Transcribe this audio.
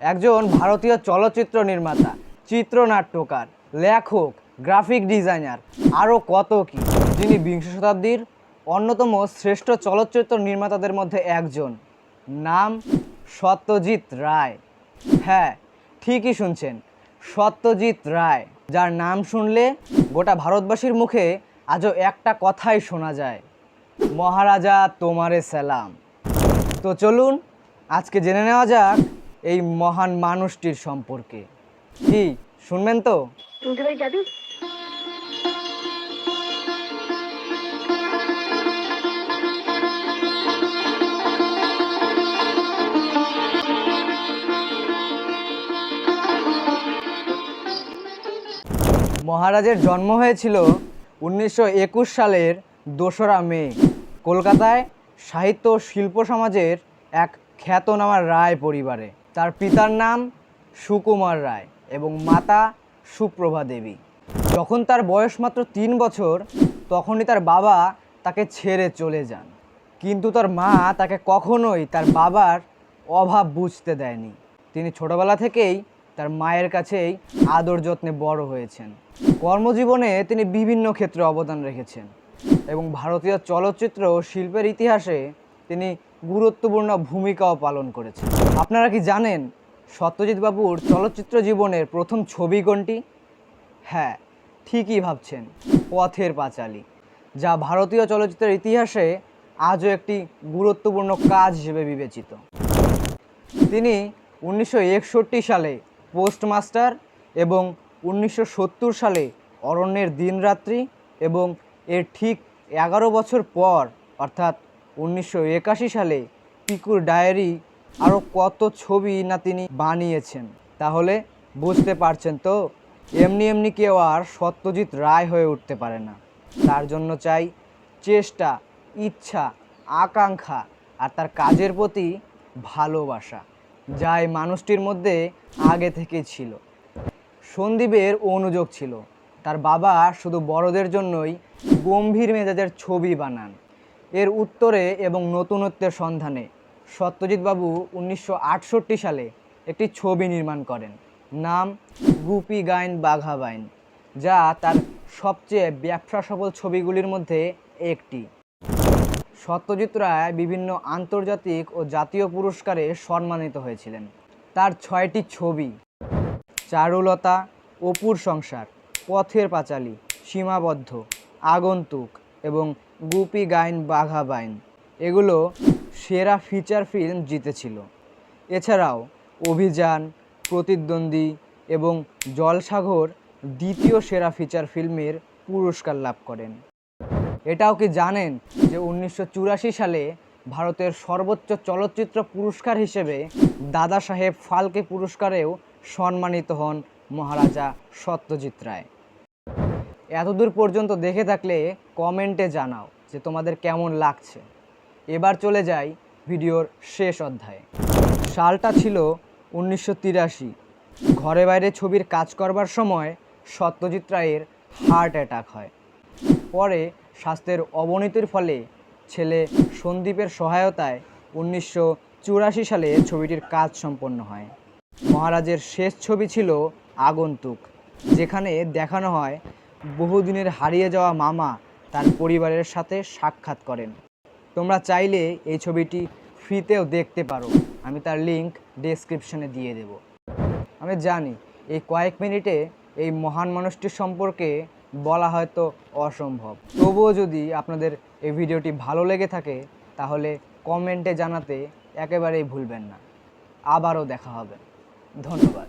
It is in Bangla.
একজন ভারতীয় চলচ্চিত্র নির্মাতা, চিত্রনাট্যকার, লেখক, গ্রাফিক ডিজাইনার আরও কত কি? যিনি বিংশ শতাব্দীর অন্যতম শ্রেষ্ঠ চলচ্চিত্র নির্মাতাদের মধ্যে একজন। নাম সত্যজিৎ রায়। হ্যাঁ ঠিকই শুনছেন, সত্যজিৎ রায়। যার নাম শুনলে গোটা ভারতবাসীর মুখে আজও একটা কথাই শোনা যায়, মহারাজা, তোমারে সালাম। তো চলুন, আজকে জেনে নেওয়া যাক এই মহান মানুষটির সম্পর্কে। কি শুনবেন তো? যাবি মহারাজের জন্ম হয়েছিল উনিশশো একুশ সালের দোসরা মে। কলকাতায় সাহিত্য শিল্প সমাজের এক খ্যাতনামা রায় পরিবারে। তার পিতার নাম সুকুমার রায় এবং মাতা সুপ্রভা দেবী। যখন তার বয়স মাত্র তিন বছর, তখনই তার বাবা তাকে ছেড়ে চলে যান। কিন্তু তার মা তাকে কখনোই তার বাবার অভাব বুঝতে দেয়নি। তিনি ছোটবেলা থেকেই তার মায়ের কাছেই আদর যত্নে বড় হয়েছেন। কর্মজীবনে তিনি বিভিন্ন ক্ষেত্রে অবদান রেখেছেন এবং ভারতীয় চলচ্চিত্র ও শিল্পের ইতিহাসে তিনি গুরুত্বপূর্ণ ভূমিকাও পালন করেছে। আপনারা কি জানেন সত্যজিৎ বাবুর চলচ্চিত্র জীবনের প্রথম ছবি কোনটি? হ্যাঁ ঠিকই ভাবছেন, পথের পাঁচালী, যা ভারতীয় চলচ্চিত্রের ইতিহাসে আজও একটি গুরুত্বপূর্ণ কাজ হিসেবে বিবেচিত। তিনি উনিশশো একষট্টি সালে পোস্টমাস্টার এবং উনিশশো সত্তর সালে অরণ্যের দিনরাত্রি এবং এর ঠিক এগারো বছর পর, অর্থাৎ উনিশশো একাশি সালে পিকুর ডায়েরি আরও কত ছবি না তিনি বানিয়েছেন। তাহলে বুঝতে পারছেন তো, এমনি এমনি কেউ আর সত্যজিৎ রায় হয়ে উঠতে পারে না। তার জন্য চাই চেষ্টা, ইচ্ছা, আকাঙ্ক্ষা আর তার কাজের প্রতি ভালোবাসা। যা এই মানুষটির মধ্যে আগে থেকে ছিল। সন্দীপের অনুযোগ ছিল। তার বাবা শুধু বড়দের জন্যই গম্ভীর মেজাজের ছবি বানান। এর উত্তরে এবং নতুনত্বের সন্ধানে সত্যজিৎ বাবু উনিশশো সালে একটি ছবি নির্মাণ করেন, নাম গুপি গাইন বাঘা বাইন, যা তার সবচেয়ে ব্যবসা সফল ছবিগুলির মধ্যে একটি। সত্যজিৎ রায় বিভিন্ন আন্তর্জাতিক ও জাতীয় পুরস্কারে সম্মানিত হয়েছিলেন। তার ছয়টি ছবি, চারুলতা, অপুর সংসার, পথের পাঁচালী, সীমাবদ্ধ, আগন্তুক এবং গুপি গাইন, বাঘা বাইন। এগুলো সেরা ফিচার ফিল্ম জিতেছিল। এছাড়াও অভিযান, প্রতিদ্বন্দ্বী এবং জলসাগর দ্বিতীয় সেরা ফিচার ফিল্মের পুরস্কার লাভ করেন। এটাও কি জানেন যে উনিশশো চুরাশি সালে ভারতের সর্বোচ্চ চলচ্চিত্র পুরস্কার হিসেবে দাদা সাহেব ফালকে পুরস্কারেও সম্মানিত হন মহারাজা সত্যজিৎ রায়। এতদূর পর্যন্ত দেখে থাকলে কমেন্টে জানাও যে তোমাদের কেমন লাগছে। এবার চলে যাই ভিডিওর শেষ অধ্যায়ে। সালটা ছিল উনিশশো তিরাশি। ঘরে বাইরে ছবির কাজ করবার সময় সত্যজিৎ রায়ের হার্ট অ্যাটাক হয়। পরে স্বাস্থ্যের অবনতির ফলে ছেলে সন্দীপের সহায়তায় উনিশশো চুরাশি সালে ছবিটির কাজ সম্পন্ন হয়। মহারাজের শেষ ছবি ছিল আগন্তুক, যেখানে দেখানো হয় বহুদিনের হারিয়ে যাওয়া মামা তার পরিবারের সাথে সাক্ষাৎ করেন। তোমরা চাইলে এই ছবিটি ফ্রিতেও দেখতে পারো। আমি তার লিংক ডেসক্রিপশনে দিয়ে দেব। আমি জানি, এই কয়েক মিনিটে এই মহান মানুষটির সম্পর্কে বলা হয়তো অসম্ভব। তবুও যদি আপনাদের এই ভিডিওটি ভালো লেগে থাকে, তাহলে কমেন্টে জানাতে একেবারেই ভুলবেন না। আবারও দেখা হবে। ধন্যবাদ।